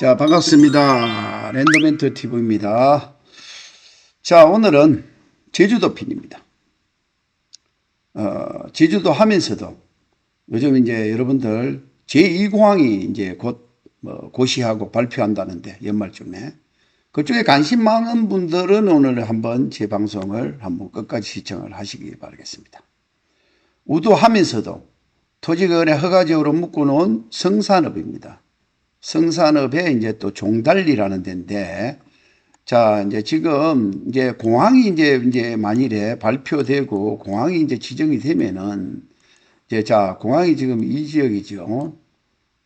자, 반갑습니다. 랜더멘트 TV입니다. 자, 오늘은 제주도 편입니다. 어, 제주도 하면서도 요즘 이제 여러분들 제2공항이 이제 곧 뭐 고시하고 발표한다는데 연말쯤에 그쪽에 관심 많은 분들은 오늘 한번 제 방송을 한번 끝까지 시청을 하시기 바라겠습니다. 우도하면서도 토지거래 허가지역으로 묶어놓은 성산업입니다. 성산업에 이제 또 종달리라는 데인데, 자, 이제 지금 이제 공항이 이제 이제 만일에 발표되고 공항이 이제 지정이 되면은 이제 자, 공항이 지금 이 지역이죠.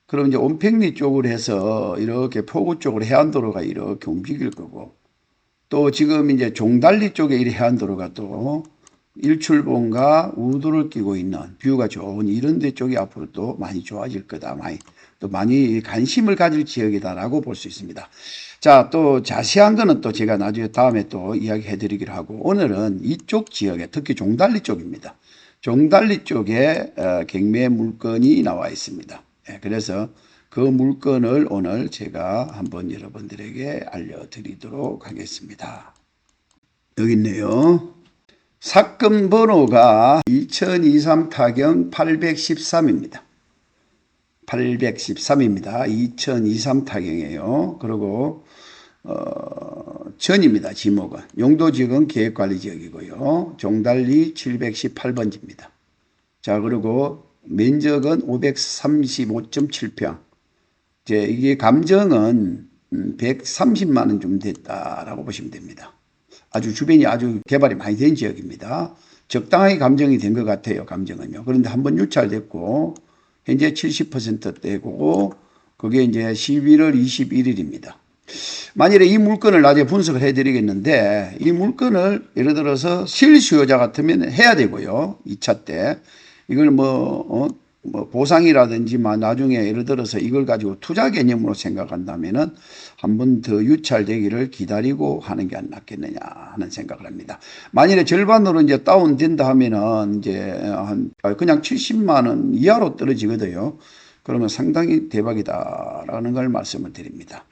그럼 이제 온팽리 쪽으로 해서 이렇게 포구 쪽으로 해안도로가 이렇게 움직일 거고 또 지금 이제 종달리 쪽에 이 해안도로가 또 일출봉과 우도를 끼고 있는 뷰가 좋은 이런 데 쪽이 앞으로 또 많이 좋아질 거다. 많이 또 많이 관심을 가질 지역이다라고 볼 수 있습니다. 자, 또 자세한 거는 또 제가 나중에 다음에 또 이야기해 드리기로 하고 오늘은 이쪽 지역에 특히 종달리 쪽입니다. 종달리 쪽에 어, 경매 물건이 나와 있습니다. 예, 그래서 그 물건을 오늘 제가 한번 여러분들에게 알려드리도록 하겠습니다. 여기 있네요. 사건 번호가 2023 타경 813입니다. 813입니다. 2023 타경이에요. 그리고 어, 전입니다. 지목은 용도지역은 계획관리지역이고요. 종달리 718번지입니다. 자 그리고 면적은 535.7평. 이제 이게 감정은 130만 원 좀 됐다라고 보시면 됩니다. 아주 주변이 아주 개발이 많이 된 지역입니다. 적당하게 감정이 된 것 같아요. 감정은요. 그런데 한번 유찰됐고 현재 70%대고 그게 이제 11월 21일입니다. 만일에 이 물건을 나중에 분석을 해드리겠는데 이 물건을 예를 들어서 실수요자 같으면 해야 되고요. 2차 때 이걸 뭐, 어, 뭐 보상이라든지 막 나중에 예를 들어서 이걸 가지고 투자 개념으로 생각한다면은 한 번 더 유찰되기를 기다리고 하는 게 안 낫겠느냐 하는 생각을 합니다. 만일에 절반으로 이제 다운된다 하면은 이제 한 그냥 70만 원 이하로 떨어지거든요. 그러면 상당히 대박이다라는 걸 말씀을 드립니다.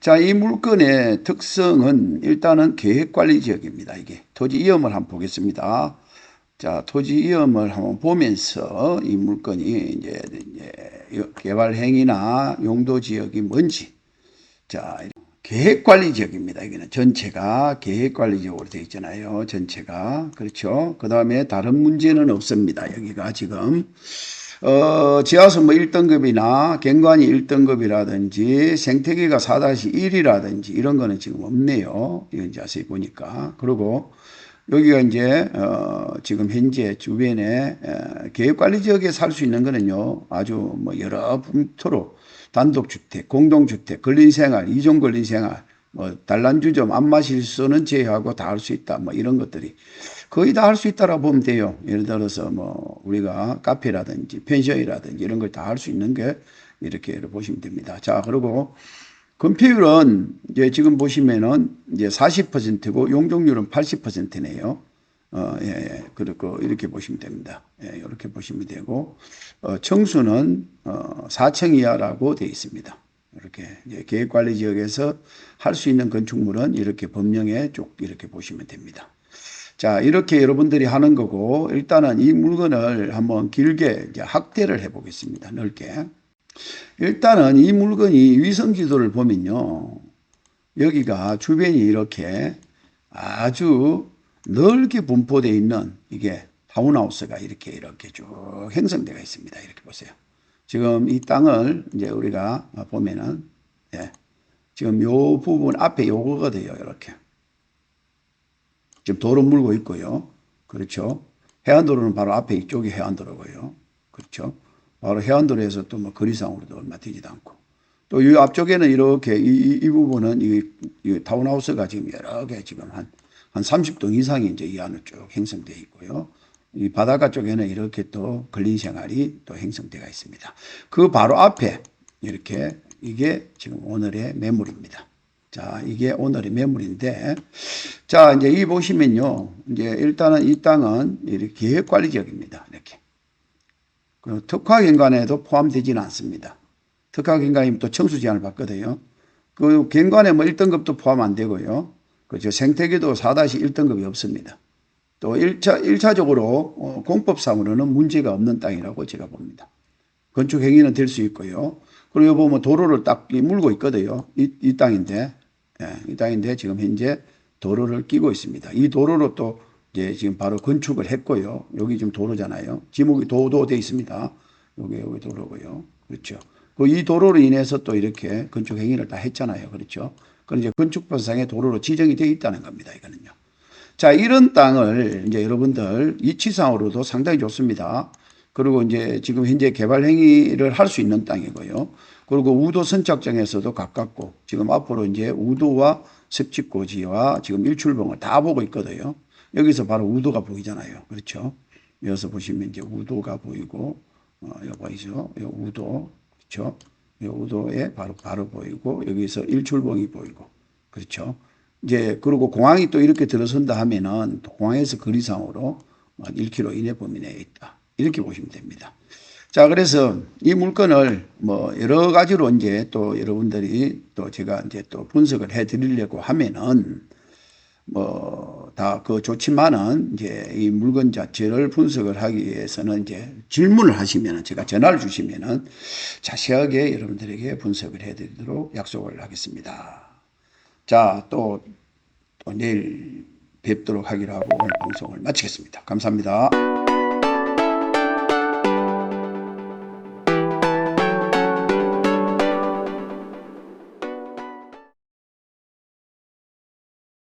자, 이 물건의 특성은 일단은 계획 관리 지역입니다. 이게 토지 이음을 한번 보겠습니다. 자, 토지 위험을 한번 보면서 이 물건이 이제, 이제 개발 행위나 용도 지역이 뭔지. 자, 계획 관리 지역입니다. 여기는 전체가 계획 관리 지역으로 되어 있잖아요. 전체가. 그렇죠. 그 다음에 다른 문제는 없습니다. 여기가 지금. 어, 지하수 뭐 1등급이나 경관이 1등급이라든지 생태계가 4-1이라든지 이런 거는 지금 없네요. 이건 자세히 보니까. 그리고 여기가 이제 어 지금 현재 주변에 계획관리 지역에 살 수 있는 거는요 아주 뭐 여러 분토로 단독주택, 공동주택, 근린생활, 이종 근린생활, 뭐 단란주점, 안 마실 수는 제외하고 다 할 수 있다. 뭐 이런 것들이 거의 다 할 수 있다라고 보면 돼요. 예를 들어서 뭐 우리가 카페라든지 펜션이라든지 이런 걸 다 할 수 있는 게 이렇게 보시면 됩니다. 자, 그리고 건폐율은 이제 지금 보시면은 이제 40%고 용적률은 80%네요. 어, 예, 예. 그리고 이렇게 보시면 됩니다. 예, 이렇게 보시면 되고, 어, 청수는, 어, 4층 이하라고 되어 있습니다. 이렇게, 계획관리 지역에서 할 수 있는 건축물은 이렇게 법령에 쭉 이렇게 보시면 됩니다. 자, 이렇게 여러분들이 하는 거고, 일단은 이 물건을 한번 길게 확대를 해 보겠습니다. 넓게. 일단은 이 물건이 위성 지도를 보면요. 여기가 주변이 이렇게 아주 넓게 분포되어 있는 이게 타운하우스가 이렇게 이렇게 쭉 형성되어 있습니다. 이렇게 보세요. 지금 이 땅을 이제 우리가 보면은 예. 지금 요 부분 앞에 요거거든요. 이렇게. 지금 도로 물고 있고요. 그렇죠. 해안도로는 바로 앞에 이쪽이 해안도로고요. 그렇죠. 바로 해안도로에서 또 뭐 거리상으로도 얼마 되지도 않고 또 이 앞쪽에는 이렇게 이, 이 부분은 이, 이 타운하우스가 지금 여러 개 지금 한, 한 30동 이상이 이제 이 안에 쭉 형성되어 있고요. 이 바닷가 쪽에는 이렇게 또 근린 생활이 또 형성되어 있습니다. 그 바로 앞에 이렇게 이게 지금 오늘의 매물입니다. 자, 이게 오늘의 매물인데, 자, 이제 이 보시면요. 이제 일단은 이 땅은 이렇게 계획관리 지역입니다. 그 특화경관에도 포함되지는 않습니다. 특화경관이면 또 청수 제한을 받거든요. 그 gen관에 뭐 1등급도 포함 안 되고요. 그저 생태계도 4-1등급이 없습니다. 또 1차, 1차적으로 어, 공법상으로는 문제가 없는 땅이라고 제가 봅니다. 건축 행위는 될 수 있고요. 그리고 보면 도로를 딱이 물고 있거든요. 이, 이 땅인데, 예, 이 땅인데 지금 현재 도로를 끼고 있습니다. 이 도로로 또 이제 지금 바로 건축을 했고요. 여기 지금 도로잖아요. 지목이 도도 돼 있습니다. 여기 여기 도로고요. 그렇죠. 그 이 도로로 인해서 또 이렇게 건축 행위를 다 했잖아요. 그렇죠. 그건 이제 건축법상의 도로로 지정이 되어 있다는 겁니다. 이거는요. 자, 이런 땅을 이제 여러분들 이치상으로도 상당히 좋습니다. 그리고 이제 지금 현재 개발 행위를 할 수 있는 땅이고요. 그리고 우도 선착장에서도 가깝고 지금 앞으로 이제 우도와 습지고지와 지금 일출봉을 다 보고 있거든요. 여기서 바로 우도가 보이잖아요. 그렇죠? 여기서 보시면 이제 우도가 보이고 어, 여기 보이죠? 요 우도 그렇죠? 요 우도에 바로 바로 보이고 여기서 일출봉이 보이고 그렇죠? 이제 그리고 공항이 또 이렇게 들어선다 하면은 또 공항에서 거리상으로 1km 이내 범위 내에 있다. 이렇게 보시면 됩니다. 자, 그래서 이 물건을 뭐 여러 가지로 이제 또 여러분들이 또 제가 이제 또 분석을 해 드리려고 하면은 뭐 다 그 좋지만은 이제 이 물건 자체를 분석을 하기 위해서는 이제 질문을 하시면은 제가 전화를 주시면은 자세하게 여러분들에게 분석을 해 드리도록 약속을 하겠습니다. 자, 또, 또 내일 뵙도록 하기로 하고 오늘 방송을 마치겠습니다. 감사합니다.